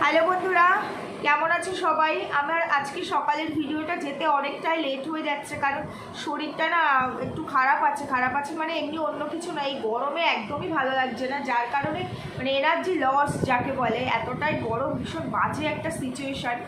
Hello বন্ধুরা কেমন আছে সবাই? আমার আজকে সকালের ভিডিওটা যেতে অনেকটাই লেট হয়ে যাচ্ছে, কারণ শরীরটা না একটু খারাপ আছে খারাপ আছে মানে এমনি অন্য কিছু না, এই গরমে একদমই ভালো লাগছে না, যার কারণে মানে এনার্জি লস যাকে বলে, এতটাই গরম, ভীষণ বাজে একটা সিচুয়েশান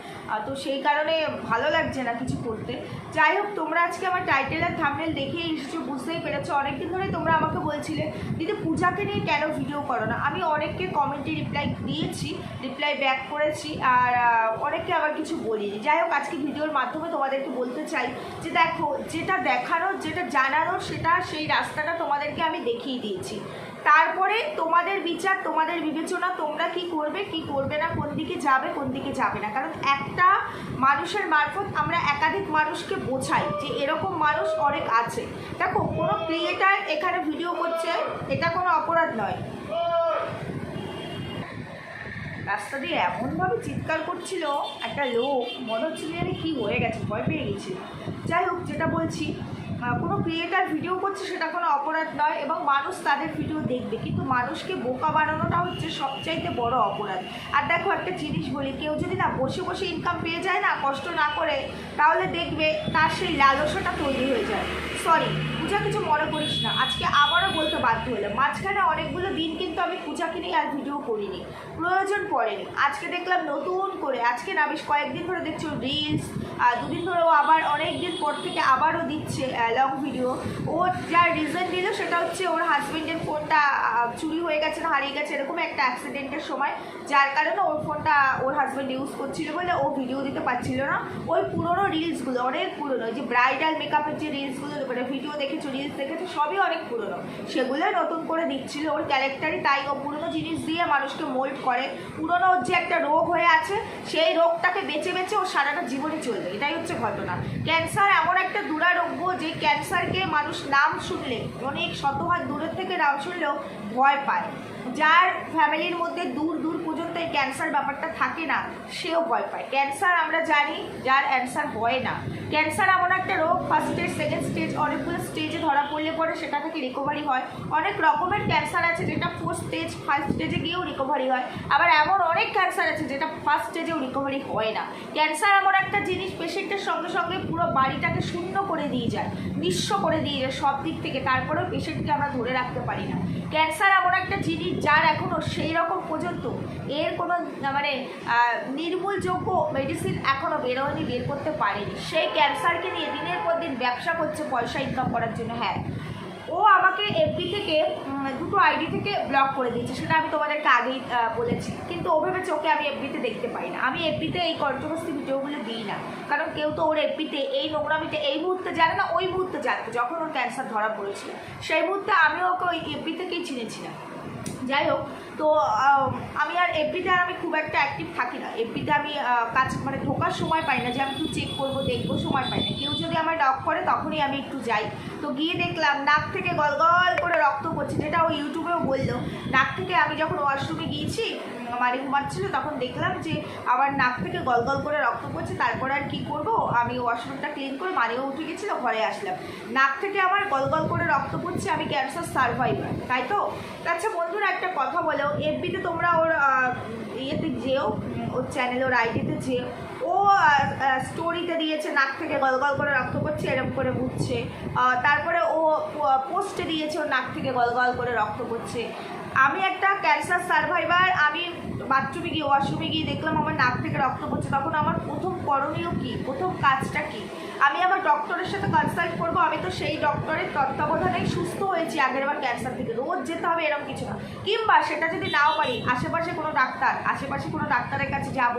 তো সেই কারণে ভালো লাগছে না কিছু করতে। যাই হোক, তোমরা আজকে আমার টাইটেল আর থামনেল দেখেই এসেছ, বুঝতেই পেরেছ। অনেকদিন ধরে তোমরা আমাকে বলছিলে, দিদি, পূজাকে নিয়ে কেন ভিডিও করো না? আমি অনেককে কমেন্টে রিপ্লাই দিয়েছি রিপ্লাই ব্যাক করেছি, আর আহ, অনেককে আবার কিছু বলিনি। যাই হোক আজকে ভিডিওর মাধ্যমে তোমাদেরকে বলতে চাই যে দেখো যেটা দেখানোর যেটা জানানোর সেটা সেই রাস্তাটা তোমাদেরকে আমি দেখিয়ে দিয়েছি। তারপরে তোমাদের বিচার তোমাদের বিবেচনা তোমরা কি করবে কি করবে না কোন দিকে যাবে কোন দিকে যাবে না। কারণ একটা মানুষের মারফত আমরা একাধিক মানুষকে বোঝাই যে এরকম মানুষ অনেক আছে। দেখো কোনো ক্রিয়েটার এখানে ভিডিও করছে এটা কোনো অপরাধ নয়। রাস্তা দিয়ে এমনভাবে চিৎকার করছিল, একটা লোক, মনে হচ্ছিল যেন কী হয়ে গেছে, ভয় পেয়ে গেছি যাই হোক, যেটা বলছি কোনো ক্রিয়েটার ভিডিও করছে সেটা কোনো অপরাধ নয় এবং মানুষ তাদের ভিডিও দেখবে। কিন্তু মানুষকে বোকা বানানোটা হচ্ছে সবচাইতে বড় অপরাধ। আর দেখো একটা জিনিস বলি, কেউ যদি না বসে বসে ইনকাম পেয়ে যায় না, কষ্ট না করে, তাহলে দেখবে তার সেই লালসাটা তৈরি হয়ে যায়। সরি পূজা কিছু মনে করিস না, আজকে আবারও বলতে বাধ্য হলাম। মাঝখানে অনেকগুলো দিন কিন্তু আমি পূজাকে নিয়ে আর ভিডিও করিনি, প্রয়োজন পড়েনি। আজকে দেখলাম নতুন করে, আজকে না বেশ কয়েকদিন ধরে দেখছ রিলস দুদিন ধরে ও আবার অনেক দিন পর থেকে আবারও দিচ্ছে লং ভিডিও ও যার রিজন দিল সেটা হচ্ছে ওর হাজব্যান্ডের ফোনটা চুরি হয়ে গেছে না হারিয়ে গেছে এরকম একটা অ্যাক্সিডেন্টের সময়, যার কারণে ওর ফোনটা ওর হাজবেন্ড ইউজ করছিল বলে ও ভিডিও দিতে পারছিল না। ওই পুরোনো রিলসগুলো অনেক পুরোনো যে ব্রাইডাল মেকআপের যে রিলসগুলো মানে ভিডিও দেখেছ রিলস দেখেছ? সবই অনেক পুরনো। সেগুলো নতুন করে দিচ্ছিল ওর ক্যারেক্টারই তাই ও পুরনো জিনিস দিয়ে মানুষকে মোল্ড করে। পুরোনো ওর যে একটা রোগ হয়ে আছে, সেই রোগটাকে বেছে বেছে ও সারাটা জীবনে চলবে এটাই হচ্ছে ঘটনা। ক্যান্সার এমন একটা দুরারোগ্য যে ক্যান্সারকে মানুষ নাম শুনলে, অনেক শতহাত দূরের থেকে নাম শুনলেও ভয় পায়। যার ফ্যামিলির মধ্যে দূর দূর পর্যন্ত এই ক্যান্সার ব্যাপারটা থাকে না, সেও ভয় পায়। ক্যান্সার আমরা জানি, যার অ্যান্সার হয় না। ক্যান্সার এমন একটা রোগ ফার্স্ট স্টেজ সেকেন্ড স্টেজ অনেকগুলো স্টেজে ধরা পড়লে পরে সেটা থেকে রিকভারি হয়। অনেক রকমের ক্যান্সার আছে যেটা ফোর্থ স্টেজ ফার্স্ট স্টেজে গিয়েও রিকভারি হয়। আবার এমন অনেক ক্যান্সার আছে যেটা ফার্স্ট স্টেজেও রিকভারি হয় না। ক্যান্সার এমন একটা জিনিস পেশেন্টের সঙ্গে সঙ্গে পুরো বাড়িটাকে শূন্য করে দিয়ে যায়, নিঃস্ব করে দিয়ে যায় সব দিক থেকে। তারপরেও পেশেন্টকে আমরা ধরে রাখতে পারি না। ক্যান্সার এমন একটা জিনিস, যার এখনও সেই রকম পর্যন্ত এর কোনো মানে নির্মূলযোগ্য মেডিসিন এখনও বেরোয়নি, বের করতে পারেনি। সেই ক্যান্সারকে নিয়ে দিনের পর দিন ব্যবসা করছে, পয়সা ইনকাম করার জন্য হ্যাঁ। ও আমাকে এফবি থেকে দুটো আইডি থেকে ব্লক করে দিয়েছে, সেটা আমি তোমাদেরকে আগেই বলেছি। কিন্তু ওভাবে চোখে আমি এফবিতে দেখতে পাই না। আমি এফবিতে এই কন্ট্রোভার্সি ভিডিওগুলো দিই না, কারণ কেউ তো ওর এফবিতে এই নোংরামিতে, এই মুহূর্তে জানে না, ওই মুহূর্তে জানতো, যখন ওর ক্যান্সার ধরা পড়েছিল। সেই মুহূর্তে আমি ওকে ওই এফবি থেকেই চিনেছিলাম যাই হোক, তো আমি আর এফবিতে আর আমি খুব একটা অ্যাক্টিভ থাকি না। এফবিতে আমি কাজ মানে ঢোকার সময় পাই না, যে আমি একটু চেক করব, দেখব, সময় পাই না। কেউ যদি আমার ডক করে, তখনই আমি একটু যাই। তো গিয়ে দেখলাম, নাক থেকে গল গল করে রক্ত পড়ছে, যেটা ও ইউটিউবেও বলল। নাক থেকে আমি যখন ওয়াশরুমে গিয়েছি মারি ঘুমাচ্ছিল তখন দেখলাম যে আমার নাক থেকে গল গল করে রক্ত পড়ছে, তারপর আর কি করব? আমি ওয়াশরুমটা ক্লিন করে মারিও উঠে গেছিল, ঘরে আসলাম। নাক থেকে আমার গল গল করে রক্ত পড়ছে, আমি ক্যান্সার সার্ভাইভার তাই তো? আচ্ছা বন্ধুরা, একটা কথা বলো এফবিতে তোমরা ওর ইয়েতে যেও, ওর চ্যানেল ওর আইডিতে যেও, ও স্টোরিতে দিয়েছে, নাক থেকে গল গল করে রক্ত পড়ছে এরকম করে বুঝছে তারপরে ও পোস্টে দিয়েছে, ওর নাক থেকে গল গল করে রক্ত পড়ছে আমি একটা ক্যান্সার সার্ভাইভার, আমি বাথরুমে গিয়ে, ওয়াশরুমে গিয়ে দেখলাম আমার নাক থেকে রক্ত পড়ছে। তখন আমার প্রথম করণীয় কী? প্রথম কাজটা কী? আমি আমার ডক্টরের সাথে কনসাল্ট করব, আমি তো সেই ডক্টরের তত্ত্বাবধানেই সুস্থ হয়েছি আগের বার ক্যান্সার থেকে। রোজ যেতে হবে এরকম কিছু না। কিংবা সেটা যদি নাও পারি, আশেপাশে কোনো ডাক্তার, আশেপাশে কোনো ডাক্তারের কাছে যাব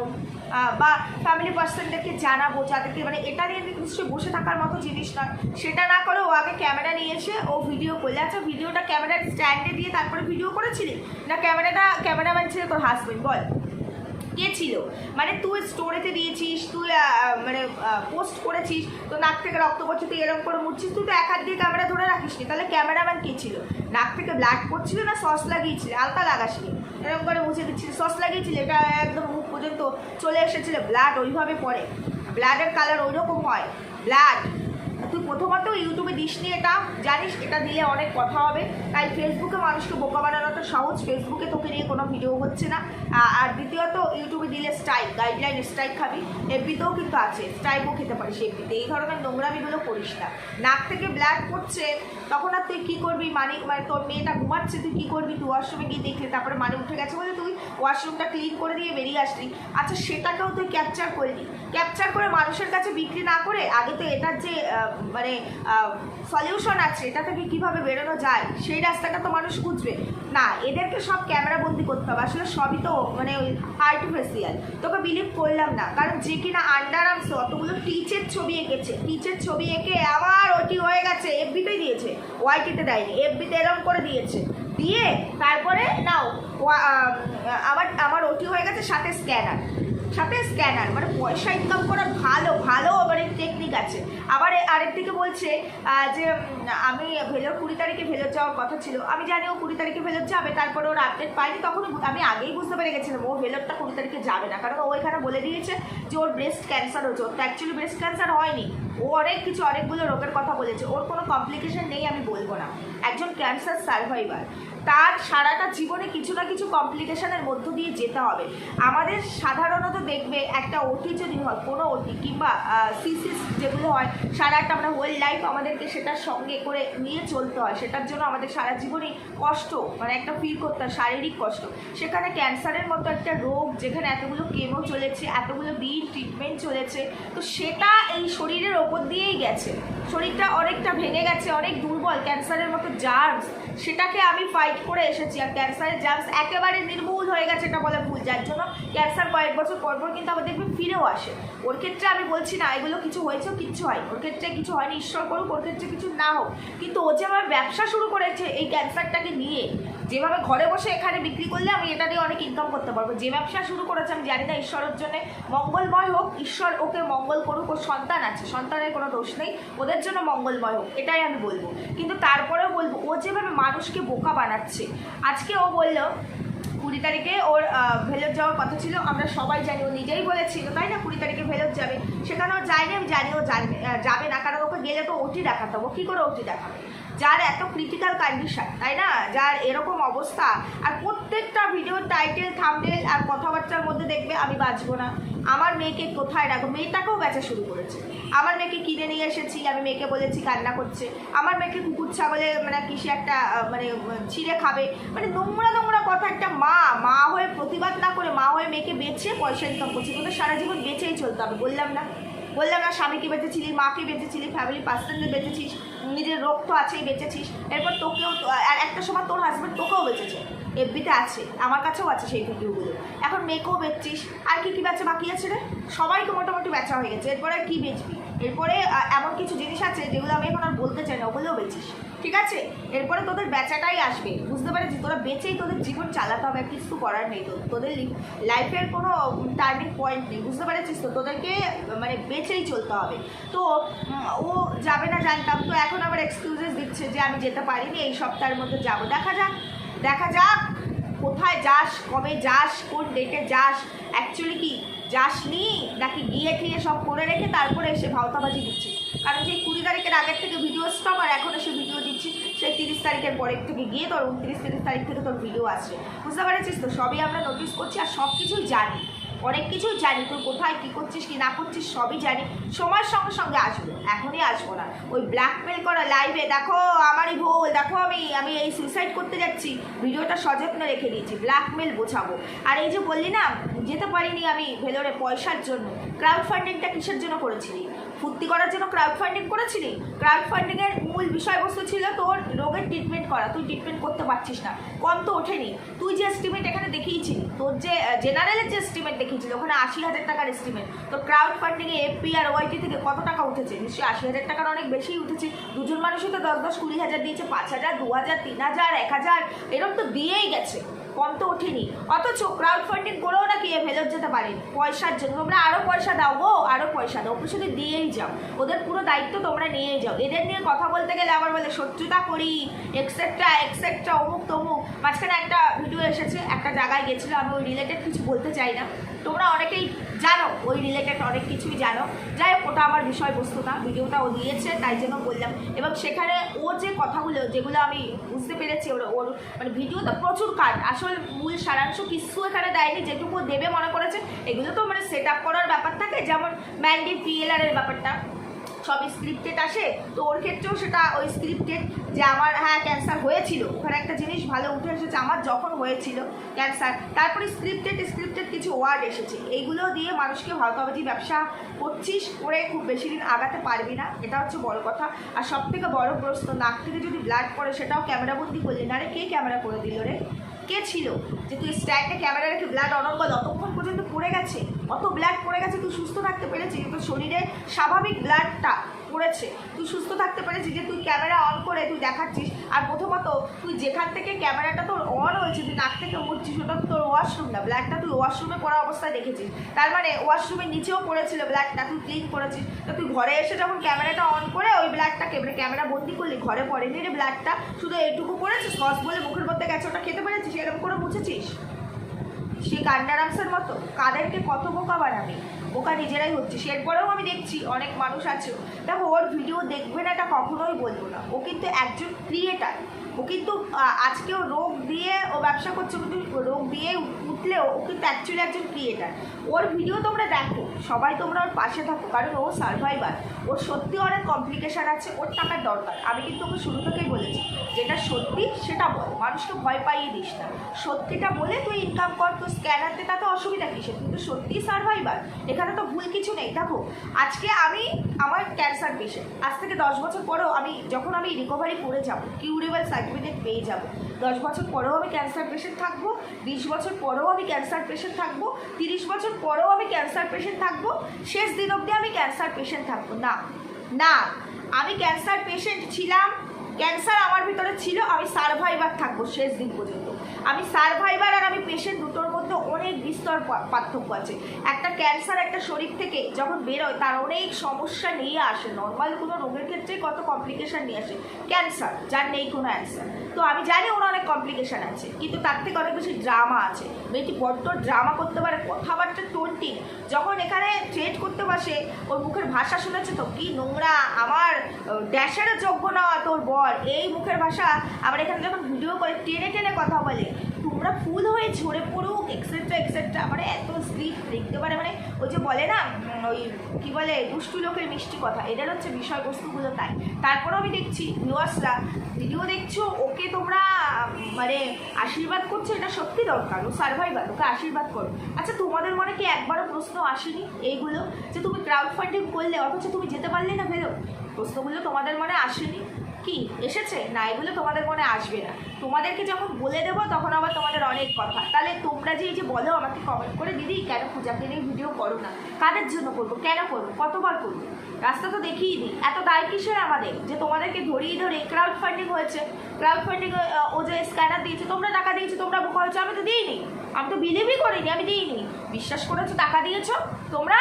বা ফ্যামিলি পার্সনদেরকে জানাব, যাদেরকে মানে এটা নিয়ে নিশ্চয়ই বসে থাকার মতো জিনিস নয়। সেটা না করে ও আগে ক্যামেরা নিয়ে এসে ও ভিডিও করলে। আচ্ছা ভিডিওটা ক্যামেরার স্ট্যান্ডে দিয়ে তারপরে ভিডিও করেছিলি? না ক্যামেরাটা ক্যামেরাম্যান ছিল তোর হাজবেন্ড বল। কে ছিল? মানে তুই স্টোরেতে দিয়েছিস, তুই মানে পোস্ট করেছিস, তো নাক থেকে রক্ত পড়ছে, তুই এরকম করে মুড়ছিস, তুই তো এক হাত দিয়ে ক্যামেরা ধরে রাখিস নি। তাহলে ক্যামেরাম্যান কে ছিল? নাক থেকে ব্লাড পড়ছিল না সস লাগিয়েছিল? আলতা লাগাসনি? এরকম করে মুছে দিচ্ছিল সস লাগিয়েছিল? এটা একদম মুখ পর্যন্ত চলে এসেছিল। ব্লাড ওইভাবে পড়ে। ব্লাডের কালার ওই রকম হয়। ব্লাড তুই প্রথমত ইউটিউবে দিস নি এটা জানিস, এটা দিলে অনেক কথা হবে। তাই ফেসবুকে মানুষকে বোকা বানানোটা সহজ ফেসবুকে তোকে নিয়ে কোনো ভিডিও হচ্ছে না। আর দ্বিতীয়ত, ইউটিউবে দিলে স্ট্রাইক গাইডলাইন স্ট্রাইক খাবি। এফবিতেও কিন্তু আছে, স্ট্রাইকও খেতে পারিস এফবিতে এই ধরনের নোংরামিগুলো করিস না। নাক থেকে ব্ল্যাক পড়ছে, তখন আর তুই কী করবি? মানে মানে তোর মেয়েটা ঘুমাচ্ছে, তুই কী করবি? তুই ওয়াশরুমে গিয়ে দেখলে, তারপরে মানে উঠে গেছে বলে তুই ওয়াশরুমটা ক্লিন করে দিয়ে বেরিয়ে আসলি। আচ্ছা সেটাকেও তুই ক্যাপচার করলি। ক্যাপচার করে মানুষের কাছে বিক্রি না করে, আগে তো এটার যে মানে সলিউশন আছে, এটা থেকে কীভাবে বেরোনো যায়, সেই রাস্তাটা তো মানুষ খুঁজবে। না, এদেরকে সব ক্যামেরা বন্দি করতে হবে, আসলে সবই তো মানে ওই আর্টিফিশিয়াল তোকে বিলিভ করলাম না, কারণ যে কিনা আন্ডার আর্মস অতগুলো টিচের ছবি এঁকেছে টিচের ছবি এঁকে আবার ওটি হয়ে গেছে এফবিতেই দিয়েছে ওয়াইটিতে দেয়নি এফবিতে এরম করে দিয়েছে, দিয়ে তারপরে নাও আবার আমার ওটি হয়ে গেছে সাথে স্ক্যানার সাথে স্ক্যানার মানে পয়সা ইনকাম করার ভালো ভালো মানে টেকনিক আছে। আবার এ- আরেক দিকে বলছে যে আমি ভেলোর কুড়ি তারিখে ভেলোর যাওয়ার কথা ছিল। আমি জানি ও কুড়ি তারিখে ভেলোর যাবে, তারপরে ওর আপডেট পাইনি, তখন আমি আগেই বুঝতে পেরে গেছিলাম ও ভেলোরটা কুড়ি তারিখে যাবে না। কারণ ও এখানে বলে দিয়েছে যে ওর ব্রেস্ট ক্যান্সার হচ্ছে ওর তো অ্যাকচুয়ালি ব্রেস্ট ক্যান্সার হয়নি। ও অনেক কিছু, অনেকগুলো রোগের কথা বলেছে। ওর কোনো কমপ্লিকেশন নেই আমি বলব না। একজন ক্যান্সার সার্ভাইভার তার সারাটা জীবনে কিছু না কিছু কমপ্লিকেশনের মধ্য দিয়ে যেতে হবে। আমাদের সাধারণত দেখবে একটা ওটি যদি হয়, কোনো ওটি কিংবা সিসিস যেগুলো হয়, সারা একটা আমরা হোল লাইফ আমাদেরকে সেটার সঙ্গে করে নিয়ে চলতে হয়। সেটার জন্য আমাদের সারা জীবনেই কষ্ট মানে একটা ফিল করতে হয়, শারীরিক কষ্ট। সেখানে ক্যান্সারের মতো একটা রোগ যেখানে এতগুলো কেমো চলেছে, এতগুলো দিন ট্রিটমেন্ট চলেছে, তো সেটা এই শরীরের ওপর দিয়েই গেছে। শরীরটা অনেকটা ভেঙে গেছে, অনেক দুর্বল ক্যান্সারের মতো জার্মস সেটাকে আমি ফাইট করে এসেছি আর ক্যান্সারের জার্মস একেবারে নির্মূল হয়ে গেছে এটা বলে ভুল, যার জন্য ক্যান্সার কয়েক বছর পর পর কিন্তু আবার দেখবে ফিরেও আসে। ওর ক্ষেত্রে আমি বলছি না, এগুলো কিছু হয়েছেও কিচ্ছু হয় ওর ক্ষেত্রে কিছু হয়নি, ঈশ্বর করুক, ওর ক্ষেত্রে কিছু না হোক। কিন্তু ও যে আমার ব্যবসা শুরু করেছে এই ক্যান্সারটাকে নিয়ে যেভাবে ঘরে বসে এখানে বিক্রি করলে আমি এটা দিয়ে অনেক ইনকাম করতে পারব। যে ব্যবসা শুরু করেছে, আমি জানি না ঈশ্বরের জন্য মঙ্গলময় হোক, ঈশ্বর ওকে মঙ্গল করুক, ওর সন্তান আছে, সন্তানের কোনো দোষ নেই, ওদের জন্য মঙ্গলময় হোক, এটাই আমি বলব। কিন্তু তারপরেও বলব, ও যেভাবে মানুষকে বোকা বানাচ্ছে, আজকে ও বলল, কুড়ি তারিখে ওর ভেলোর যাওয়ার কথা ছিল, আমরা সবাই জানি, ও নিজেই বলেছিল, তাই না? কুড়ি তারিখে ভেলোর যাবে। সেখানে ও যায়নি, আমি জানি ও যাবে না, কারণ ওকে গেলে তো ওটি দেখাতে হবে ও কী করে ওটি দেখাবে? যার এত ক্রিটিক্যাল কন্ডিশন তাই না? যার এরকম অবস্থা। আর প্রত্যেকটা ভিডিওর টাইটেল থামনেল আর কথাবার্তার মধ্যে দেখবে, আমি বাঁচবো না। আমার মেয়েকে কোথায় রাখব? মেয়েটাকেও বেচা শুরু করেছে। আমার মেয়েকে কিনে নিয়ে এসেছি, আমি মেয়েকে বলেছি কান্না করছে। আমার মেয়েকে কুকুর, ছাগলে মানে কিসে একটা মানে ছিঁড়ে খাবে। মানে নোংরা নোংরা কথা একটা মা মা হয়ে প্রতিবাদ না করে মা হয়ে মেয়েকে বেচে পয়সা ইনকাম করছে কিন্তু সারা জীবন বেঁচেই চলতে হবে বললাম না। বললাম না, স্বামীকে বেঁচেছিলি, মাকে বেঁচেছিলি ফ্যামিলি পার্সনকে বেঁচেছিস। নিজের রোগ তো আছেই বেঁচেছিস। এরপর তোকেও আর একটা সময় তোর হাজব্যান্ড তোকেও বেঁচেছে। এফবিতে আছে, আমার কাছেও আছে সেই ভিডিওগুলো। এখন মেয়েকেও বেচছিস, আর কি কী বেচা বাকি আছে রে? সবাইকে মোটামুটি বেচা হয়ে গেছে, এরপরে আর কি বেচবি? এরপরে এমন কিছু জিনিস আছে যেগুলো আমি এখন আর বলতে চাই না, ওগুলোও বেচিস। ঠিক আছে? এরপরে তোদের বেচাটাই আসবে। বুঝতে পারছিস? তোরা বেচেই তোদের জীবন চালাতে হবে কিছু করার নেই তো। তোদের লাইফের কোনো টার্নিং পয়েন্ট নেই। বুঝতে পারছিস তো? তোদেরকে মানে বেচেই চলতে হবে। তো ও যাবে না জানতাম তো, এখন আবার এক্সকিউজেস দিচ্ছে যে আমি যেতে পারিনি, এই সপ্তাহের মধ্যে যাব। দেখা যাক দেখা যাক, কোথায় যাস, কবে যাস, কোন ডেটে যাস। অ্যাকচুয়ালি কি যাসনি, নাকি গিয়ে টিয়ে সব করে রেখে তারপরে এসে ভাওতাবাজি দিচ্ছে। কারণ সেই কুড়ি তারিখের আগের থেকে ভিডিও স্টপ আর এখন এসে ভিডিও দিচ্ছি। সেই তিরিশ তারিখের পরের থেকে গিয়ে তোর উনত্রিশ, তিরিশ তারিখ থেকে তোর ভিডিও আসছে। বুঝতে পারছিস তো? সবই আমরা নোটিস করছি আর সব কিছুই জানি। অনেক কিছুই জানি, তুই কোথায়, কী করছিস, কি না করছিস, সবই জানি। সময়ের সঙ্গে সঙ্গে আসব, এখনই আসব না। ওই ব্ল্যাকমেল করা লাইভে দেখো, আমারই ভুল, দেখো আমি আমি এই সুইসাইড করতে যাচ্ছি। ভিডিওটা সযত্নে রেখে দিয়েছি ব্ল্যাকমেল বোঝাবো। আর এই যে বললি না, যেতে পারিনি আমি ভেলোরে পয়সার জন্য ক্রাউড ফান্ডিংটা কিসের জন্য করেছিলি? ফুর্তি করার জন্য ক্রাউড ফান্ডিং করেছিলি? ক্রাউড ফান্ডিংয়ের মূল বিষয়বস্তু ছিল তোর রোগের ট্রিটমেন্ট করা। তুই ট্রিটমেন্ট করতে পারছিস না। কম তো ওঠেনি। তুই যে এস্টিমেট এখানে দেখিয়েছিলি, তোর যে জেনারেলের যে এস্টিমেট দেখিয়েছিলি, ওখানে আশি হাজার টাকার এস্টিমেট তোর ক্রাউড ফান্ডিংয়ে এফপি আর ওয়াইটি থেকে কত টাকা উঠেছে? নিশ্চয়ই আশি হাজার টাকার অনেক বেশি উঠেছে। দুজন মানুষই তো দশ দশ কুড়ি হাজার দিয়েছে, পাঁচ হাজার, দু হাজার, তিন হাজার, এক হাজার এরকম তো দিয়েই গেছে। কম তো ওঠেনি। অথচ ক্রাউড ফান্ডিং করেও নাকি এ ভেজার যেতে পারেনি। পয়সার জন্য। তোমরা আরও পয়সা দাও গো আরও পয়সা দাও। শুধু দিয়েই যাও। ওদের পুরো দায়িত্ব তোমরা নিয়েই যাও। এদের নিয়ে কথা বলতে গেলে আবার বলে, শত্রুতা করি এক্সেট্রা এক্সেট্রা অমুক তমুক মাঝখানে একটা ভিডিও এসেছে, একটা জায়গায় গেছিল, আমি ওই রিলেটেড কিছু বলতে চাই না। তোমরা অনেকেই জানো, ওই রিলেটেড অনেক কিছুই জানো। যাই হোক, ওটা আমার বিষয়বস্তু না, ভিডিওটা ও দিয়েছে, তাই জন্য বললাম। এবং সেখানে ও যে কথাগুলো, যেগুলো আমি বুঝতে পেরেছি, ওর ওর মানে ভিডিওতে প্রচুর কাট আসল মূল সারাংশ কিছু এখানে দেয়নি, যেটুকু দেবে মনে করেছে, এগুলো তো মানে সেট আপ করার ব্যাপার থাকে, যেমন ম্যান্ডি পিএলআর এর ব্যাপারটা। সবই স্ক্রিপ্টেড আসে, তো ওর ক্ষেত্রেও সেটা ওই স্ক্রিপ্টেড যে আমার হ্যাঁ ক্যান্সার হয়েছিল। ওখানে একটা জিনিস ভালো উঠে এসেছে, আমার যখন হয়েছিল ক্যান্সার তারপরে স্ক্রিপ্টেড স্ক্রিপ্টেড কিছু ওয়ার্ড এসেছে। এইগুলো দিয়ে মানুষকে হয়তোবাজি ব্যবসা করছিস করে খুব বেশি দিন আগাতে পারবি না, এটা হচ্ছে বড় কথা। আর সব থেকে বড় প্রশ্ন, নাক থেকে যদি ব্লাড পড়ে, সেটাও ক্যামেরাবন্দি করলি না রে, কে ক্যামেরা করে দিল রে? কে ছিল? যে তুই স্ট্যান্ডে ক্যামেরা রেখে ব্লাড অনর্গল অতক্ষণ পর্যন্ত পড়ে গেছে? অত ব্লাড পড়ে গেছে, তুই সুস্থ থাকতে পেরেছিস তোর শরীরে স্বাভাবিক ব্লাডটা পড়েছে তুই সুস্থ থাকতে পেরেছিস যে তুই ক্যামেরা অন করে তুই দেখাচ্ছিস। আর প্রথমত, তুই যেখান থেকে ক্যামেরাটা তোর অন হয়েছে, তুই নাক থেকে উঠছিস ওটা তোর ওয়াশরুম না ব্লাডটা তুই ওয়াশরুমে পড়া অবস্থায় দেখেছিস। তার মানে ওয়াশরুমের নিচেও পড়েছিল ব্ল্যাকটা তুই ক্লিন করেছিস। তো তুই ঘরে এসে যখন ক্যামেরাটা অন করে ওই ব্লাডটাকে মানে ক্যামেরা বন্দি করলি, ঘরে পড়েনি রে ব্ল্যাকটা শুধু এইটুকু পড়েছিস? সস বলে মুখের মধ্যে গেছে, ওটা খেতে পেরেছিস? এরকম করে মুছেছিস? সে কান্ডারামসের মতো, কাদেরকে কত বোকা বানাবে? বোকা নিজেরাই হচ্ছে। এরপরেও আমি দেখছি অনেক মানুষ আছে। দেখো, ওর ভিডিও দেখবে না এটা কখনোই বলব না। ও কিন্তু একজন ক্রিয়েটার ও কিন্তু আজকেও রোগ দিয়ে ও ব্যবসা করছে কিন্তু রোগ দিয়ে উঠলেও ও কিন্তু অ্যাকচুয়ালি একজন ক্রিয়েটার ওর ভিডিও তোমরা দেখো, সবাই তোমরা ওর পাশে থাকো, কারণ ও সার্ভাইভার ওর সত্যি অনেক কমপ্লিকেশান আছে, ওর টাকার দরকার। আমি কিন্তু ওকে শুরু থেকেই বলেছি, যেটা সত্যি সেটা বল, মানুষকে ভয় পাইয়ে দিস না। সত্যিটা বলে তুই ইনকাম কর তো স্ক্যানারতে তাতে অসুবিধা কিসের? কিন্তু সত্যি সার্ভাইভার এখানে তো ভুল কিছু নেই। দেখো, আজকে আমি, আমার ক্যান্সার পেশেন্ট আজ থেকে দশ বছর পরেও আমি, যখন আমি রিকভারি করে যাব কিউরেবল সার্টিফিকেট পেয়ে যাব দশ বছর পরেও আমি ক্যান্সার পেশেন্ট থাকব, বিশ বছর পরেও আমি ক্যান্সার পেশেন্ট থাকব, তিরিশ বছর পরেও আমি ক্যান্সার পেশেন্ট থাকব, শেষ দিন অবধি আমি ক্যান্সার পেশেন্ট থাকব। না না, আমি ক্যান্সার পেশেন্ট ছিলাম ক্যান্সার আমার ভিতরে ছিল, আমি সার্ভাইভার থাকব শেষ দিন পর্যন্ত। আমি সার্ভাইভার আর আমি পেশেন্ট দুটোর মধ্যে অনেক বিস্তর পার্থক্য আছে। একটা ক্যান্সার একটা শরীর থেকে যখন বেরোয়, তার অনেক সমস্যা নিয়ে আসে। নর্মাল কোনো রোগের ক্ষেত্রে কত কমপ্লিকেশান নিয়ে আসে। ক্যান্সার যার নেই কোনো অ্যান্সার তো আমি জানি ওর অনেক কমপ্লিকেশন আছে, কিন্তু তার থেকে অনেক বেশি ড্রামা আছে। মেয়েটি বড্ড ড্রামা করতে পারে, কথাবার্তা টোনটি যখন এখানে ট্রেড করতে বসে, ওর মুখের ভাষা শুনেছে তো কি নোংরা? আমার ড্যাশেরও যোগ্য না তোর বর। এই মুখের ভাষা আবার এখানে যখন ভিডিও করে, টেনে টেনে কথা বলে তোমরা ফুল হয়ে ঝরে পড়ুক এক্সেট্রা এক্সেট্রা মানে এত স্ক্রিপ্ট দেখতে পারে মানে ওই যে বলে না ওই কি বলে, দুষ্টু লোকের মিষ্টি কথা, এটার হচ্ছে বিষয়বস্তুগুলো তাই। তারপরেও আমি দেখছি ভিউয়ার্সরা ভিডিও দেখছ, ওকে তোমরা মানে আশীর্বাদ করছ, এটা সত্যি দরকার। ও সার্ভাইভার ওকে আশীর্বাদ করো। আচ্ছা তোমাদের মনে কি একবারও প্রশ্ন আসেনি এইগুলো? যে তুমি ক্রাউড ফান্ডিং করলে, অথচ তুমি যেতে পারলে না ফেরো প্রশ্নগুলো তোমাদের মনে আসেনি? কি, এসেছে? না, এগুলো তোমাদের মনে আসবে না। তোমাদেরকে যখন বলে দেবো, তখন আবার তোমাদের অনেক কথা। তাহলে তোমরা যে এই যে বলো, আমাকে কমেন্ট করে দিদি, কেন পূজাকে নিয়ে ভিডিও করো না? কাদের জন্য করব? কেন করব? কতবার করব? রাস্তা তো দেখিয়ে দিই এত দায় কিসের আমাদের? যে তোমাদেরকে ধরিয়ে ধরে ক্রাউড ফান্ডিং হয়েছে। ক্রাউড ফান্ডিং ও যে স্ক্যানার দিয়েছে, তোমরা টাকা দিয়েছ, তোমরা বোকা হয়েছো আমি তো দিইনি। আমি তো বিলিভই করিনি, আমি দিইনি। বিশ্বাস করেছ, টাকা দিয়েছ, তোমরা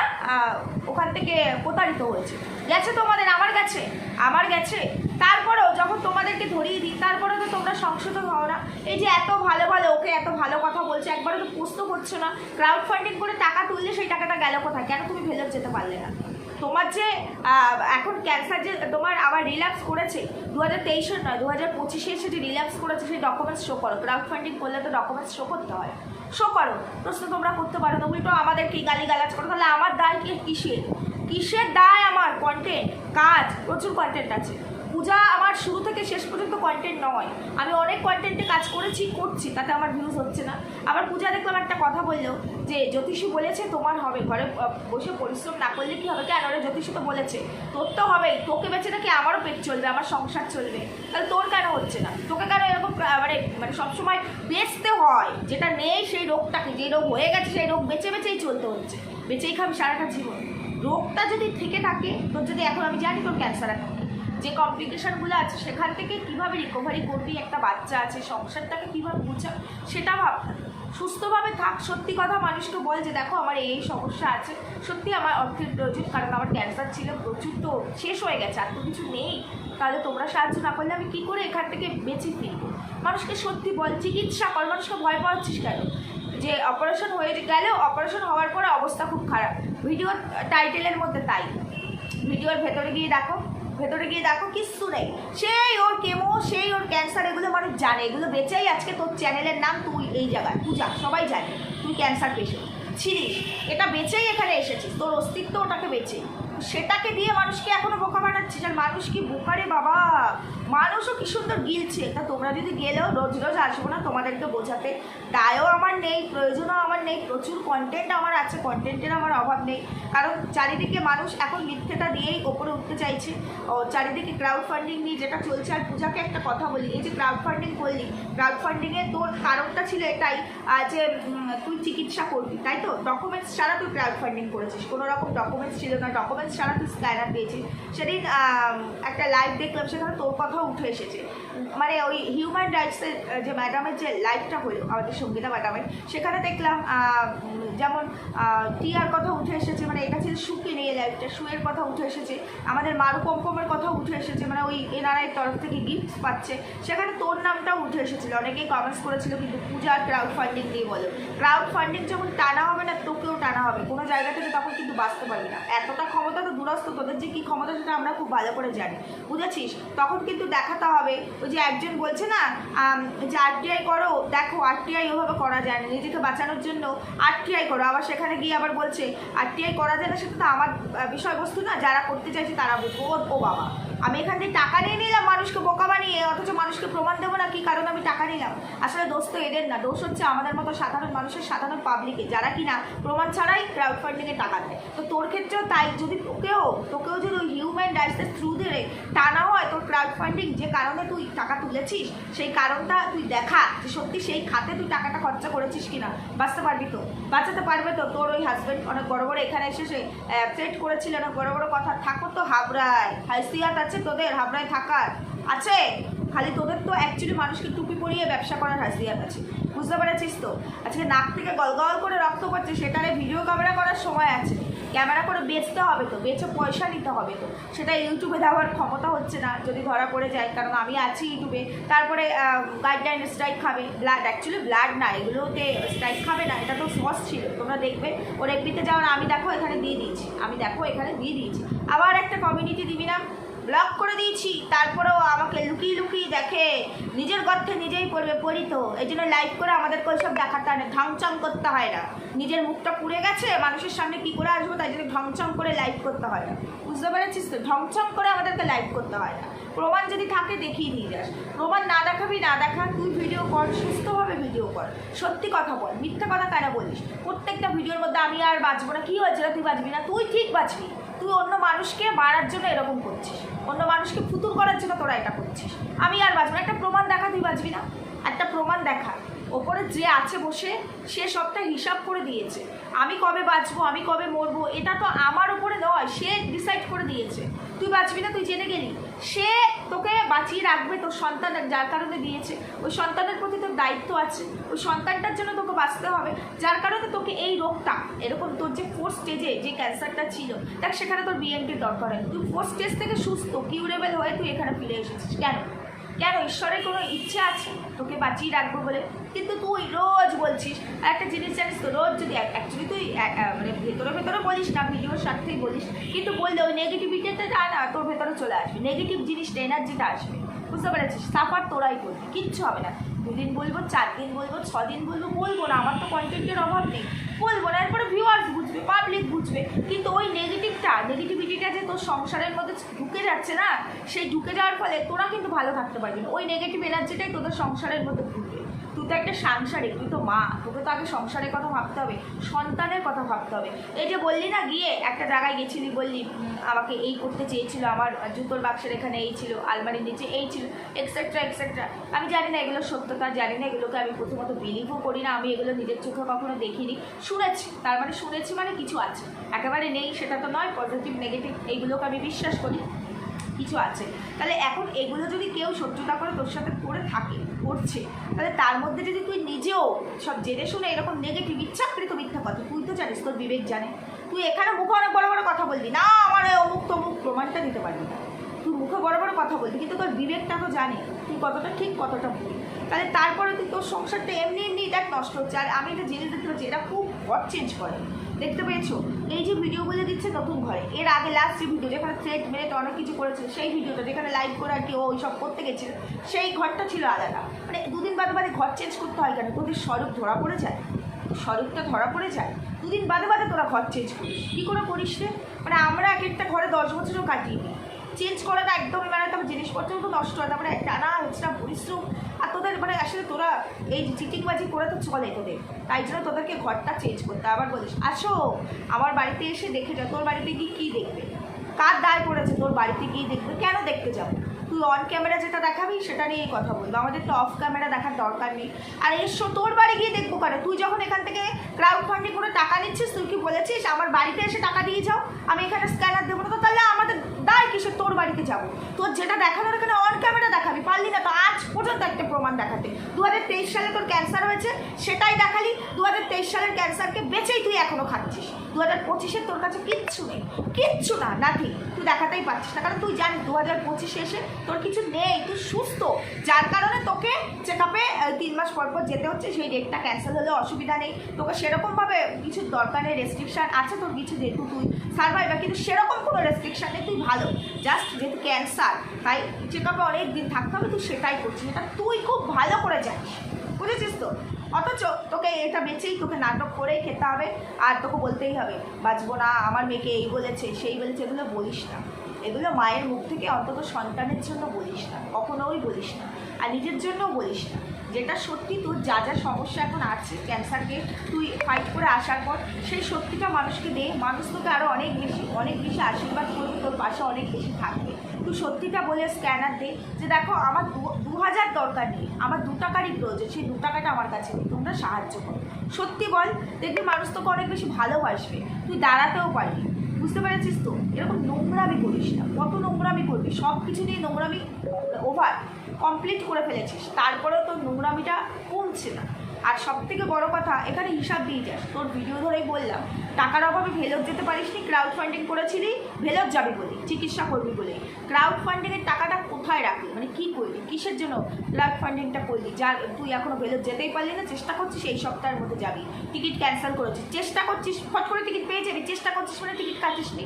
ওখান থেকে প্রতারিত হয়েছে। গেছে তোমাদের, আমার গেছে আমার গেছে। তারপরেও যখন তোমাদেরকে ধরিয়ে দিই তারপরে তো তোমরা সংশোধন হও না। এই যে এত ভালো ভালো ওকে এত ভালো কথা বলছে, একবারও তো প্রশ্ন করছ না। ক্রাউড ফান্ডিং করে টাকা তুললে সেই টাকাটা গেল কোথায়? কেন তুমি ভেতর যেতে পারলে না? তোমার যে এখন ক্যান্সার যে তোমার আবার রিল্যাক্স করেছে দু হাজার তেইশের নয় দু হাজার পঁচিশে যে রিল্যাক্স করেছে, সেই ডকুমেন্টস শো করো। ক্রাউড ফান্ডিং করলে তো ডকুমেন্টস শো করতে হয়। শো করো। প্রশ্ন তোমরা করতে পারো। না উল্টো আমাদেরকে গালি গালাজ করো। তাহলে আমার দায় কি কিসের? কিসের দায় আমার কন্টেন্ট কাজ, প্রচুর কন্টেন্ট আছে। পূজা আমার শুরু থেকে শেষ পর্যন্ত কন্টেন্ট নয়। আমি অনেক কন্টেন্টে কাজ করেছি, করছি, তাতে আমার ভিউজ হচ্ছে না। আবার পূজা দেখলাম একটা কথা বলল, যে জ্যোতিষী বলেছে তোমার হবে। ঘরে বসে পরিশ্রম না করলে কি হবে? কেন রে? জ্যোতিষী তো বলেছে। তোর তো হবেই। তোকে বেঁচে নাকি আমারও পেট চলবে, আমার সংসার চলবে। তাহলে তোর কেন হচ্ছে না? তোকে কেন এরকম মানে মানে সবসময় বেচতে হয়? যেটা নেই সেই রোগটাকে, যে রোগ হয়ে গেছে সেই রোগ বেঁচে বেঁচেই চলতে হচ্ছে। বেঁচেই খাবি সারাটা জীবন। রোগটা যদি থেকে থাকে তোর যদি এখন আমি জানি তোর ক্যান্সার থাকে যে কমপ্লিকেশনগুলো আছে, সেখান থেকে কীভাবে রিকভারি করবি, একটা বাচ্চা আছে, সংসারটাকে কীভাবে বুঝা সেটা ভাব সুস্থভাবে থাক, সত্যি কথা মানুষকে বল যে, দেখো, আমার এই এই সমস্যা আছে। সত্যি আমার অর্থের প্রয়োজন, কারণ আমার ক্যান্সার ছিল, প্রচুর তো শেষ হয়ে গেছে, আর তো কিছু নেই। তাহলে তোমরা সাহায্য না করলে আমি কী করে এখান থেকে বেঁচে ফিরবো? মানুষকে সত্যি বল, চিকিৎসা কর, মানুষকে ভয় পাচ্ছিস কেন? যে অপারেশন হয়ে গেলেও অপারেশন হওয়ার পরে অবস্থা খুব খারাপ। ভিডিও টাইটেলের মধ্যে তাই। ভিডিওর ভেতরে গিয়ে দেখো, ভেতরে গিয়ে দেখো কিচ্ছু নেই। সেই ওর কেমো সেই ওর ক্যান্সার এগুলো মানুষ জানে। এগুলো বেঁচেই আজকে তোর চ্যানেলের নাম তুই এই জায়গায়। পূজা, সবাই জানে। তুই ক্যান্সার পেশেন্ট ছিলিস। এটা বেঁচেই এখানে এসেছিস। তোর অস্তিত্ব ওটাকে বেঁচে। সেটাকে দিয়ে মানুষকে এখনও বোকা বানাচ্ছিস আর মানুষ কি বোকারে বাবা? মানুষও কি সুন্দর গিলছে। তা তোমরা যদি গেলেও রোজ রোজ আসব না, তোমাদেরকে বোঝাতে। দায়ও আমার নেই, প্রয়োজনও আমার নেই, প্রচুর কন্টেন্ট আমার আছে কন্টেন্টের আমার অভাব নেই। কারণ চারিদিকে মানুষ এখন মিথ্যেটা দিয়েই ওপরে উঠতে চাইছে। ও, চারিদিকে ক্রাউড ফান্ডিং নিয়ে যেটা চলছে, আর পূজাকে একটা কথা বলি, এই যে ক্রাউড ফান্ডিং করলি ক্রাউড ফান্ডিংয়ে তোর কারণটা ছিল এটাই যে তুই চিকিৎসা করবি, তাই তো? ডকুমেন্টস ছাড়া তুই ক্রাউড ফান্ডিং করেছিস কোনো রকম ডকুমেন্টস ছিল না। ডকুমেন্টস ছাড়া তুই পেয়েছিস সেদিন একটা লাইভ দেখলাম, সেখানে তোর কথাও উঠে এসেছে। মানে ওই হিউম্যান রাইটসের যে ম্যাডামের যে লাইভটা হলো, আমাদের সঙ্গীতা ম্যাডামের সেখানে দেখলাম যেমন টিয়ার কথা উঠে এসেছে মানে এটা ছিল সুখে নিয়ে লাইভটা সুয়ের কথা উঠে এসেছে, আমাদের মারু পম্পমের কথা উঠে এসেছে মানে ওই এনআরআই তরফ থেকে গিফট পাচ্ছে। সেখানে তোর নামটাও উঠে এসেছিল, অনেকেই কমেন্টস করেছিল, কিন্তু পূজা ক্রাউড ফান্ডিং দিয়ে বলো। ক্রাউড ফান্ডিং যখন টানা হবে না, তোকেও টানা হবে। কোনো জায়গা থেকে তখন কিন্তু বাঁচতে পারবি না। এতটা ক্ষমতা তো দূরস্থ তোদের যে কী ক্ষমতা সেটা আমরা খুব ভালো করে জানি। বুঝেছিস? তখন কিন্তু দেখাতে হবে, ওই যে একজন বলছে না যে আরটিআই করো, দেখো আরটিআই ওভাবে করা যায় না, নিজেকে বাঁচানোর জন্য আরটিআই করো। আবার সেখানে গিয়ে আবার বলছে আরটিআই করা যায় না, সেটা তো আমার বিষয়বস্তু না, যারা করতে চাইছে তারা বুঝব ও বাবা। আমি এখান থেকে টাকা নিয়ে নিলাম মানুষকে বোকা বানিয়ে, অথচ মানুষকে প্রমাণ দেবো না কি কারণ আমি টাকা নিলাম। আসলে দোষ তো এদের না, দোষ হচ্ছে আমাদের মতো সাধারণ মানুষের, সাধারণ পাবলিকে যারা কিনা প্রমাণ ছাড়াই ক্রাউড ফান্ডিংয়ে টাকা দেয়। তো তোর ক্ষেত্রেও তাই, যদি তোকেও তোকেও যদি ওই হিউম্যান রাইটসের থ্রু দিয়ে না হয় তোর ক্রাউড ফান্ডিং যে কারণে তুই টাকা তুলেছিস, সেই কারণটা তুই দেখা যে সত্যি সেই খাতে তুই টাকাটা খরচা করেছিস কিনা। বাঁচতে পারবি তো। বাঁচাতে পারবে তো। তোর ওই হাজব্যান্ড অনেক বড় বড় এখানে এসে সে থ্রেট করেছিল, অনেক বড় বড় কথা। থাকো তো হাবড়ায়। হাইসিয়াত আছে তোদের, হাবড়ায় থাকার। আছে। খালি তোদের তো অ্যাকচুয়ালি মানুষকে টুপি পরিয়ে ব্যবসা করার হাসিয়াত আছে। বুঝতে পেরেছিস তো? আজকে নাক থেকে গলগল করে রক্ত পড়ছে, সেটারে ভিডিও ক্যামেরা করার সময় আছে। ক্যামেরা করে বেচতে হবে তো, বেচে পয়সা নিতে হবে তো। সেটা ইউটিউবে দেওয়ার ক্ষমতা হচ্ছে না, যদি ধরা পড়ে যায়, কারণ আমি আছি ইউটিউবে। তারপরে গাইডলাইন স্ট্রাইক খাবে ব্লাড অ্যাকচুয়ালি ব্লাড না, এগুলোতে স্ট্রাইক খাবে না, এটা তো সস ছিল, তোমরা দেখবে। ওর এপিতে যাওয়ার, আমি দেখো এখানে দিয়ে দিয়েছি, আমি দেখো এখানে দিয়ে দিয়েছি। আবার একটা কমিউনিটি দিবি না? ব্লক করে দিয়েছি, তারপরেও আমাকে লুকিয়ে লুকিয়ে দেখে নিজের গর্থে নিজেই পড়বে পড়ি তো এই জন্য লাইভ করে আমাদেরকে ওইসব দেখাতে হয় না, ঢংচং করতে হয় না। নিজের মুখটা পুড়ে গেছে, মানুষের সামনে কি করে আসব, তাই জন্য ঢংচং করে লাইভ করতে হয় না। বুঝতে পেরেছিস তো? ঢংচং করে আমাদেরকে লাইভ করতে হয় না। প্রমাণ যদি থাকে, দেখিয়ে দিয়ে যাস। প্রমাণ না দেখাবি, না দেখা, তুই ভিডিও কর, সুস্থভাবে ভিডিও কর। সত্যি কথা বল, মিথ্যা কথা কেন বলিস? প্রত্যেকটা ভিডিওর মধ্যে আমি আর বাঁচবো না। কী হয়েছে রে? তুই বাঁচবি না? তুই ঠিক বাঁচবি। তুই অন্য মানুষকে মারার জন্য এরকম করছিস। অন্য মানুষকে ফুতুর করার জন্য তোরা এটা করছিস। আমি আর বাঁচবো একটা প্রমাণ দেখা, তুই বাঁচবি না। একটা প্রমাণ দেখা। ওপরে যে আছে বসে, সে সবটা হিসাব করে দিয়েছে। আমি কবে বাঁচবো, আমি কবে মরবো, এটা তো আমার ওপরে নয়, সে ডিসাইড করে দিয়েছে। তুই বাঁচবি না, তুই জেনে গেলি। সে তোকে বাঁচিয়ে রাখবে তোর সন্তান, যার কারণে দিয়েছে। ওই সন্তানের প্রতি তোর দায়িত্ব আছে। ওই সন্তানটার জন্য তোকে বাঁচতে হবে, যার কারণে তোকে এই রোগটা, এরকম তোর যে ফোর্থ স্টেজে যে ক্যান্সারটা ছিল, দেখ সেখানে তোর বিএনপির দরকার হয়। তুই ফোর্থ স্টেজ থেকে সুস্থ কিউরেবল হয়ে তুই এখানে ফিরে এসেছিস। কেন? কেন? ঈশ্বরের কোনো ইচ্ছে আছে? তোকে বাঁচিয়ে রাখব বলে। কিন্তু তুই রোজ বলছিস একটা জিনিস জানিস তো, রোজ যদি অ্যাকচুয়ালি তুই মানে ভেতরে ভেতরে বলিস না ভিডিওর স্বার্থেই বলিস, কিন্তু বললে ওই নেগেটিভিটিটা না, তোর ভেতরে চলে আসবে। নেগেটিভ জিনিসটা এনার্জিটা আসবে। বুঝতে পেরেছিস? সাফার তোরাই করবি, কিচ্ছু হবে না। দুদিন বলব চার দিন বলব ছ দিন বলব বলব না, আমার তো কন্টেন্টের অভাব নেই। বলব না, এরপরে ভিউয়ার্স বুঝবে পাবলিক বুঝবে। কিন্তু ওই নেগেটিভটা নেগেটিভিটিটা যে তোর সংসারের মধ্যে ঢুকে যাচ্ছে না, সেই ঢুকে যাওয়ার ফলে তোরা কিন্তু ভালো থাকতে পারবি না। ওই নেগেটিভ এনার্জিটাই তোদের সংসারের মধ্যে ঢুকবে। তুই তো একটা সাংসারিক, তুই তো মা, তোকে তো আগে সংসারের কথা ভাবতে হবে, সন্তানের কথা ভাবতে হবে। এই যে বললি না, গিয়ে একটা জায়গায় গেছিলি, বললি আমাকে এই করতে চেয়েছিল, আমার জুতোর বাক্সের এখানে এই ছিল, আলমারির নিচে এই ছিল এক্সেট্রা এক্সেট্রা আমি জানি না এগুলো সত্যতা, জানি না এগুলোকে আমি প্রথমত বিলিভও করি না, আমি এগুলো নিজের চোখে কখনো দেখিনি। শুনেছি, তার মানে শুনেছি মানে কিছু আছে। একেবারে নেই, সেটা তো নয় পজিটিভ নেগেটিভ এইগুলোকে আমি বিশ্বাস করি। কিছু আছে। তাহলে এখন এগুলো যদি কেউ সহ্যতা করে, তোর সাথে করে থাকে, করছে, তাহলে তার মধ্যে যদি তুই নিজেও সব জেনে শুনে এরকম নেগেটিভ ইচ্ছাকৃত মিথ্যা কথা, তুই তো জানিস, তোর বিবেক জানে। তুই এখানে মুখে অনেক বড় বড় কথা বলবি না, আমার অমুক তমুক প্রমাণটা দিতে পারবি না। তুই মুখে বড় বড় কথা বলবি কিন্তু তোর বিবেকটা তো জানে, তুই কতটা ঠিক, কতটা ভুল। তাহলে তারপরে তুই তোর সংসারটা এমনি এমনি দেখ নষ্ট হচ্ছে। আর আমি এটা জেনে দেখতে পাচ্ছি এটা খুব ঘর চেঞ্জ করে। দেখতে পেয়েছ? এই যে ভিডিওগুলো দিচ্ছে নতুন ঘরে, এর আগে লাস্ট যে ভিডিও যেখানে থ্রেড মেরেট অনেক কিছু করেছে, সেই ভিডিওটা যেখানে লাইভ করে আর কি ও সব করতে গেছিল সেই ঘরটা ছিল আলাদা। মানে দুদিন বাদে বাদে ঘর চেঞ্জ করতে হয় কেন? তোদের স্বরূপ ধরা পড়ে যায়? স্বরূপটা ধরা পড়ে যায়? দুদিন বাদে বাদে তোরা ঘর চেঞ্জ করিস। কী করে করিস রে? মানে আমরা এক একটা ঘরে দশ বছরও কাটিয়ে দিই। চেঞ্জ করে না একদমই মানে তখন জিনিসপত্র তো নষ্ট হয়, তারপরে টানা হচ্ছে পরিশ্রম। আর তোদের মানে আসলে তোরা এই চিটিংবাজি করে তো চলে তোদের। তাই জন্য তোদেরকে ঘরটা চেঞ্জ করতে আবার বলিস, আসো, আমার বাড়িতে এসে দেখে যাও তোর বাড়িতে গিয়ে কী দেখবে? কার দায় পড়েছে তোর বাড়িতে গিয়ে দেখবে? কেন দেখতে যাব? তুই অন ক্যামেরা যেটা দেখাবি, সেটা নিয়েই কথা বলব। আমাদের তো অফ ক্যামেরা দেখার দরকার নেই। আর এসো, তোর বাড়ি গিয়ে দেখব কেন? তুই যখন এখান থেকে ক্রাউড ফান্ডিং করে টাকা নিচ্ছিস, তুই কি বলেছিস, আমার বাড়িতে এসে টাকা দিয়ে যাও? আমি এখানে স্ক্যানার দেবো না তো তাহলে আমাদের তোর যাব। তোর যেটা দেখানোর এখানে অন ক্যামেরা দেখাবি, পারলি না তো? আজ পর্যন্ত একটা প্রমাণ দেখাতে। দু হাজার তেইশ সালে তোর ক্যান্সার হয়েছে, সেটাই দেখালি। দু হাজার তেইশ সালের ক্যান্সারকে বেঁচেই তুই এখনও খাচ্ছিস। দু হাজার পঁচিশের তোর কাছে কিচ্ছু নেই। কিচ্ছু না নাকি তুই দেখাতেই পারছিস না, কারণ তুই জানিস দু হাজার পঁচিশে এসে তোর কিছু নেই, তুই সুস্থ। যার কারণে তোকে চেক আপে তিন মাস পর পর যেতে হচ্ছে, সেই ডেটটা ক্যান্সেল হলে অসুবিধা নেই। তোকে সেরকমভাবে কিছু দরকার নেই রেস্ট্রিকশান আছে তোর কিছু যেহেতু তুই সার্ভাইভার কিন্তু সেরকম কোনো রেস্ট্রিকশান নেই, তুই ভালো। জাস্ট যেহেতু ক্যান্সার তাই চেক আপে অনেক দিন থাকতে হবে, তুই সেটাই করছিস। এটা তুই খুব ভালো করে জানিস। বুঝেছিস তো? অথচ তোকে এটা বেঁচেই তোকে নাটক করেই খেতে হবে, আর তোকে বলতেই হবে, বাঁচবো না, আমার মেয়েকে এই বলেছে, সেই বলেছে এগুলো বলিস না। এগুলো মায়ের মুখ থেকে অন্তত সন্তানের জন্য বলিস না, কখনোই বলিস না, আর নিজের জন্যও বলিস না। যেটা সত্যি তোর যা যা সমস্যা এখন আছে ক্যান্সারকে তুই ফাইট করে আসার পর, সেই সত্যিটা মানুষকে দে। মানুষ তোকে আরও অনেক বেশি অনেক বেশি আশীর্বাদ করবে, তোর পাশে অনেক বেশি থাকবে। তুই সত্যিটা বলে স্ক্যানার দে যে দেখো, আমার দু- হাজার দরকার নেই, আমার দু টাকারই প্রয়োজন, সেই দু টাকাটা আমার কাছে নেই, তোমরা সাহায্য করো। সত্যি বল, দেখবি মানুষ তোকে অনেক বেশি ভালোবাসবে, তুই দাঁড়াতেও পারবি। বুঝতে পেরেছিস তো? এরকম নোংরামি করিস না, কত নোংরামি করবি সব কিছু নিয়ে নোংরামি ওভার কমপ্লিট করে ফেলেছিস। তারপরেও তোর নোংরামিটা কমছে না। আর সব থেকে বড় কথা, এখানে হিসাব দিয়ে যাস। তোর ভিডিও ধরেই বললাম, টাকার অভাবে ভেলোর যেতে পারিসনি ক্রাউড ফান্ডিং করেছিলি ভেলোর যাবি বলে চিকিৎসা করবি বলে ক্রাউড ফান্ডিংয়ের টাকাটা কোথায় রাখলি মানে কী করলি কিসের জন্য ক্রাউড ফান্ডিংটা করলি যার তুই এখনও ভেলোর যেতেই পারলি না, চেষ্টা করছিস এই সপ্তাহের মধ্যে যাবি। টিকিট ক্যান্সেল করেছিস। চেষ্টা করছিস, ফট করে টিকিট পেয়ে যাবি। চেষ্টা করছিস মানে টিকিট কাটিস নি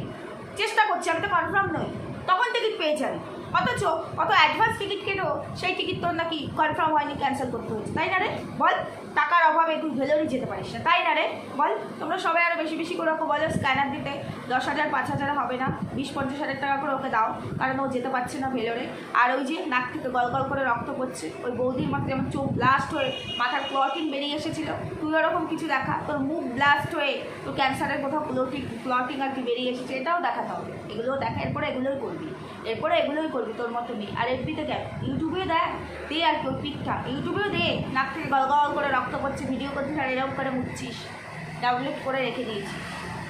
চেষ্টা করছি, আমি তো কনফার্ম নই। তখন টিকিট পেয়ে যাবি। অথচ অত অ্যাডভান্স টিকিট কেটেও সেই টিকিট তোর নাকি কনফার্ম হয়নি ক্যান্সেল করতে হয়েছে তাই না রে? বল, টাকার অভাবে তুই ভেলোরই যেতে পারিস না। তাই না রে? বল, তোমরা সবাই আরও বেশি বেশি করে ওকে বলো স্ক্যানার দিতে। দশ হাজার, পাঁচ হাজার হবে না। বিশ, পঞ্চাশ হাজার টাকা করে ওকে দাও, কারণ ও যেতে পারছে না ভেলোরে। আর ওই যে নাক থেকে গল গল করে রক্ত পড়ছে, ওই বৌদির মতো যেমন চোখ ব্লাস্ট হয়ে মাথার ক্লটিং বেরিয়ে এসেছিল, তুই ওরকম কিছু দেখা? তোর মুখ ব্লাস্ট হয়ে তোর ক্যান্সারের কোথাও ক্লটিং ক্লটিং আর কি বেরিয়ে এসেছে, এটাও দেখাতে হবে এগুলোও দেখা, এরপরে এগুলোই করবি। এরপরে এগুলোই করবি, তোর মতো নেই। আর এফবিতে দেখ ইউটিউবেও দেখ দে আর কেউ ঠিকঠাক ইউটিউবেও দে, নাক থেকে গল গল করে রক্ত করছে ভিডিও করছিস আর এরকম করে মুচ্ছিস। ডাউনলোড করে রেখে দিয়েছি।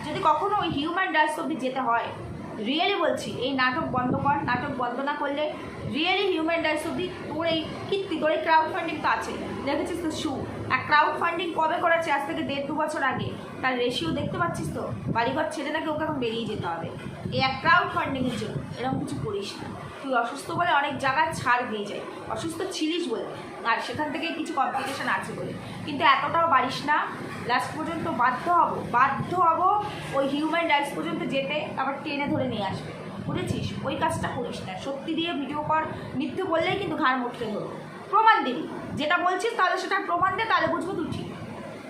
যদি কখনো ওই হিউম্যান ডাস্ট অব্দি যেতে হয় রিয়েলি বলছি, এই নাটক বন্ধ কর, নাটক বন্ধ না করলে রিয়েলি হিউম্যান রাইটস অব্দি তোর এই কীর্তি, তোর এই ক্রাউড ফান্ডিং তো আছে। দেখেছিস তো শু আর ক্রাউড ফান্ডিং কবে করেছে? আজ থেকে দেড় দু বছর আগে। তার রেশিও দেখতে পাচ্ছিস তো? বাড়িঘর ছেড়ে নাকি ওকে এখন বেরিয়ে যেতে হবে। এই এক ক্রাউড ফান্ডিংয়ের জন্য, এরকম কিছু করিস না। তুই অসুস্থ বলে অনেক জায়গায় ছাড় দিয়ে যায় অসুস্থ ছিলিস বলে। আর সেখান থেকে কিছু কমপ্লিকেশন আছে বলে। কিন্তু এতটাও বাড়িস না লাস্ট পর্যন্ত বাধ্য হব বাধ্য হব ওই হিউম্যান রাইটস পর্যন্ত যেতে আবার টেনে ধরে নিয়ে আসবে। বুঝেছিস? ওই কাজটা করিস না। সত্যি দিয়ে ভিডিও কর মিথ্যে বললেই কিন্তু ঘাড় মোটকে ধরবো। প্রমাণ দিবি। যেটা বলছিস তাহলে সেটা প্রমাণ দে, তাহলে বুঝব তুই ঠিক।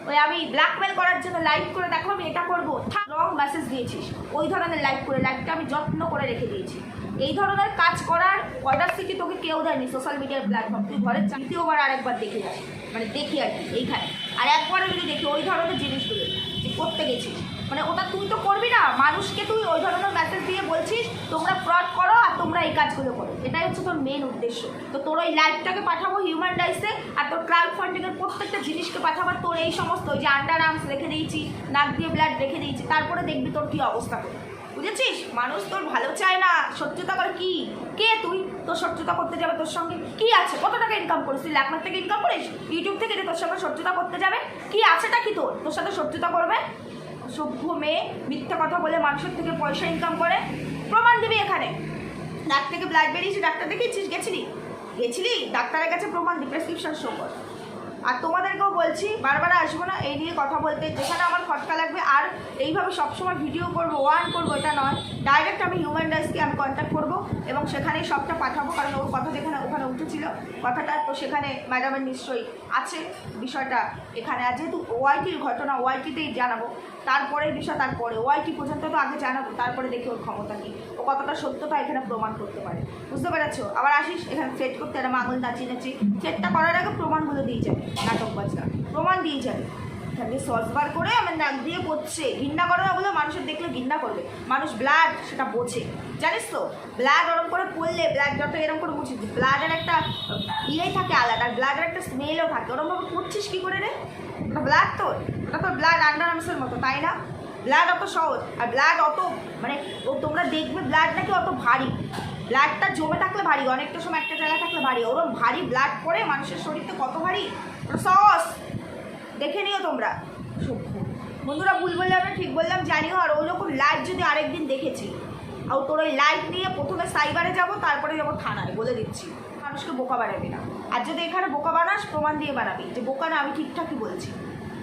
ওই আমি ব্ল্যাকমেল করার জন্য লাইভ করে দেখো আমি এটা করব। রং মেসেজ দিয়েছিস। ওই ধরনের লাইভ করে লাইভটা আমি যত্ন করে রেখে দিয়েছি। এই ধরনের কাজ করার অডারসিটি তোকে কেউ দেয়নি সোশ্যাল মিডিয়ার প্ল্যাটফর্ম তুই ঘরের দ্বিতীয়বার আরেকবার দেখে যাস। মানে দেখি আর কি, এইখানে। আর একবারও যদি দেখি ওই ধরনের জিনিসগুলো, যে করতে গেছিস মানে ওটা তুই তো করবি না, মানুষকে তুই ওই ধরনের মেসেজ দিয়ে বলছিস, তোমরা ফ্রড করো আর তোমরা এই কাজগুলো করো। এটাই হচ্ছে তোর মেন উদ্দেশ্য। তো তোর ওই লাইভটাকে পাঠাবো হিউম্যান রাইটসে আর তোর ক্রাউড ফান্ডিংয়ের প্রত্যেকটা জিনিসকে পাঠাবো তোর এই সমস্ত ওই যে আন্ডার আর্মস রেখে দিয়েছি, নাক দিয়ে ব্লাড রেখে দিয়েছি, তারপরে দেখবি তোর কী অবস্থা। করে বুঝেছিস? মানুষ তোর ভালো চায় না। সত্যতা করে কি? কে তুই? তোর সত্যতা করতে যাবে তোর সঙ্গে। কি আছে? কত টাকা ইনকাম করিস? তুই লাখ টাকা ইনকাম করিস? ইউটিউব থেকে যে তোর সঙ্গে সত্যতা করতে যাবে, কি আছেটা কি তোর? তোর সাথে সত্যতা করবে? সভ্য মেয়ে, মিথ্যা কথা বলে মানুষের থেকে পয়সা ইনকাম করে। প্রমাণ দিবি এখানে। নাক থেকে ব্লাড বেরিয়েছে ডাক্তার দেখিয়েছিস? গেছিলি? গেছিলি? ডাক্তারের কাছে প্রমাণ দি প্রেসক্রিপশন শো কর। আর তোমাদেরকেও বলছি, বারবার আসব না, এই নিয়ে কথা বলতে। যেখানে আমার খটকা লাগবে, আর এইভাবে সবসময় ভিডিও করব ওয়ান করব, এটা নয়। ডাইরেক্ট আমি হিউম্যান রাইটসকে আমি কন্ট্যাক্ট করব, এবং সেখানেই সবটা পাঠাবো, কারণ ওর কথা যেখানে ওখানে উঠেছিল, কথাটা তো সেখানে ম্যাডামের নিশ্চয়ই আছে, বিষয়টা এখানে আর যেহেতু ওয়াইটির ঘটনা ওয়াইটিতেই জানাব। তারপরে বিষয় তারপরে ওয়াইটি পর্যন্ত তো আগে জানাব তারপরে দেখি ওর ক্ষমতা কি। ও কতটা সত্যতা এখানে প্রমাণ করতে পারে। বুঝতে পেরেছ? আবার আসিস, এখানে সেট করতে একটা মাঙল নাচিয়ে নাচি। সেটটা করার আগে প্রমাণগুলো দিয়ে যাবে, নাটক বাজনা। প্রমাণ দিয়ে যাবে। এখানে সস বার করে আমার নাক দিয়ে পড়ছে ঘৃণা করে না বলে মানুষের দেখলে ঘৃণা করবে। মানুষ ব্লাড সেটা বোঝে। জানিস তো ব্লাড ওরম করে পড়লে ব্লাড যত এরকম করে বুঝিস ব্লাডের একটা ইয়েই থাকে আলাদা, আর ব্লাডের একটা স্মেলও থাকে। ওরমভাবে পড়ছিস কী করে রে? ওটা ব্লাড তোর। ওটা তোর ব্লাড আন্ডার আর্মসের মতো, তাই না? ব্লাড অত সহজ, আর ব্লাড অত মানে ও তোমরা দেখবে ব্লাড নাকি অত ভারী। ব্লাডটা জমে থাকলে ভারী, অনেকটা সময় একটা জায়গায় থাকলে ভারী। ওরম ভারী ব্লাড পড়ে মানুষের শরীরতে কত ভারী? সহজ। দেখে নিও তোমরা। বন্ধুরা ভুল বললাম না ঠিক বললাম, জানিও, আর ওই রকম লাইভ যদি আরেকদিন দেখেছি আর তোর ওই লাইট নিয়ে প্রথমে সাইবারে যাব, তারপরে যাব থানায়, বলে দিচ্ছি। মানুষকে বোকা বানাবি না। আর যদি এখানে বোকা বানাস, প্রমাণ দিয়ে বানাবি। যে বোকা না, আমি ঠিকঠাকই বলছি।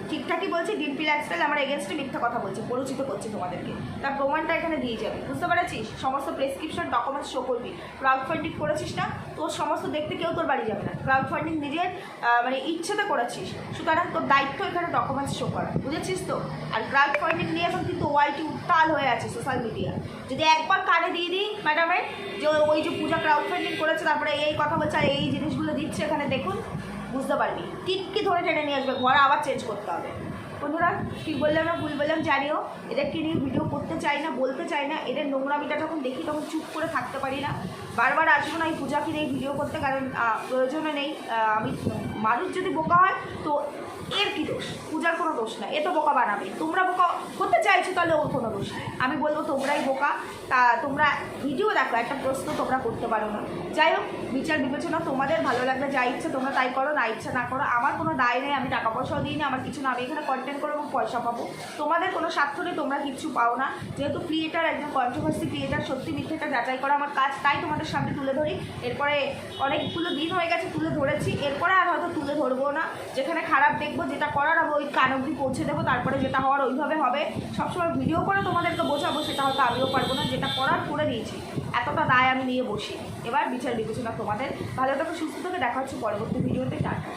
ঠিকঠাকই বলছি, ডিম্পি লাইফস্টাইল আমার এগেনস্টে মিথ্যা কথা বলছে, পরিচিত করছি তোমাদেরকে। তার প্রমাণটা এখানে দিয়ে যাবে, বুঝতে পেরেছিস? সমস্ত প্রেসক্রিপশন ডকুমেন্টস শো করবি। ক্রাউড ফান্ডিং করেছিস না, তোর সমস্ত দেখতে কেউ তোর বাড়ি যাবে না। ক্রাউড ফান্ডিং নিজের মানে ইচ্ছেতে করেছিস, সুতরাং তোর দায়িত্ব এখানে ডকুমেন্টস শো করা বুঝেছিস তো? আর ক্রাউড ফান্ডিং নিয়ে এখন কিন্তু ওয়াইটি উত্তাল হয়ে আছে সোশ্যাল মিডিয়া যদি একবার কানে দিয়ে দিই ম্যাডামের যে ওই যে পূজা ক্রাউড ফান্ডিং করেছে, তারপরে এই কথা বলছে, আর এই জিনিসগুলো দিচ্ছে এখানে, দেখুন। বুঝতে পারবি। টিটকি ধরে টেনে নিয়ে আসবে, ঘরে আবার চেঞ্জ করতে হবে। বন্ধুরা, ঠিক বললাম না, ভুল বললাম, জানিও এদেরকে নিয়ে ভিডিও করতে চাই না, বলতে চাই না, এদের নোংরামিটা যখন দেখি তখন চুপ করে থাকতে পারি না। বারবার আসব না এই পূজাকে নিয়ে ভিডিও করতে, কারণ প্রয়োজনে নেই। আমি, মানুষ যদি বোকা হয়, তো এর কি দোষ? পূজার কোনো দোষ নাই। এ তো বোকা বানাবে। তোমরা বোকা হতে চাইছো, তাহলে ওর কোনো দোষ আমি বলব, তোমরাই বোকা। তা তোমরা ভিডিও দেখো, একটা প্রশ্ন তোমরা করতে পারো না। যাই হোক, বিচার বিবেচনা তোমাদের ভালো লাগবে, যা ইচ্ছে তোমরা তাই করো, না ইচ্ছা না করো। আমার কোনো দায় নেই, আমি টাকা পয়সাও দিই না আমার কিছু না। আমি এখানে কন্টেন্ট করব এবং পয়সা পাবো। তোমাদের কোনো স্বার্থ নেই, তোমরা কিচ্ছু পাও না। যেহেতু ক্রিয়েটার একজন কন্ট্রোভার্সি ক্রিয়েটার সত্যি মিথ্যেটা যাচাই করা আমার কাজ, তাই তোমাদের সামনে তুলে ধরি। এরপরে অনেকগুলো দিন হয়ে গেছে, তুলে ধরেছি। এরপরে আর হয়তো তুলে ধরবো না। যেখানে খারাপ দেখব যেটা করার হবে, ওই কান অবধি পৌঁছে দেবো, তারপরে যেটা হওয়ার ওইভাবে হবে। সবসময় ভিডিও করে তোমাদেরকে বোঝাবো, সেটা হয়তো আমিও পারব না, যেটা করার করে দিয়েছি। এতটা দায় আমি নিয়ে বসি এবার বিচার বিবেচনা তোমাদের। ভালো থাকো, সুস্থ থেকে, দেখা হচ্ছে পরবর্তী ভিডিওতে টাটা।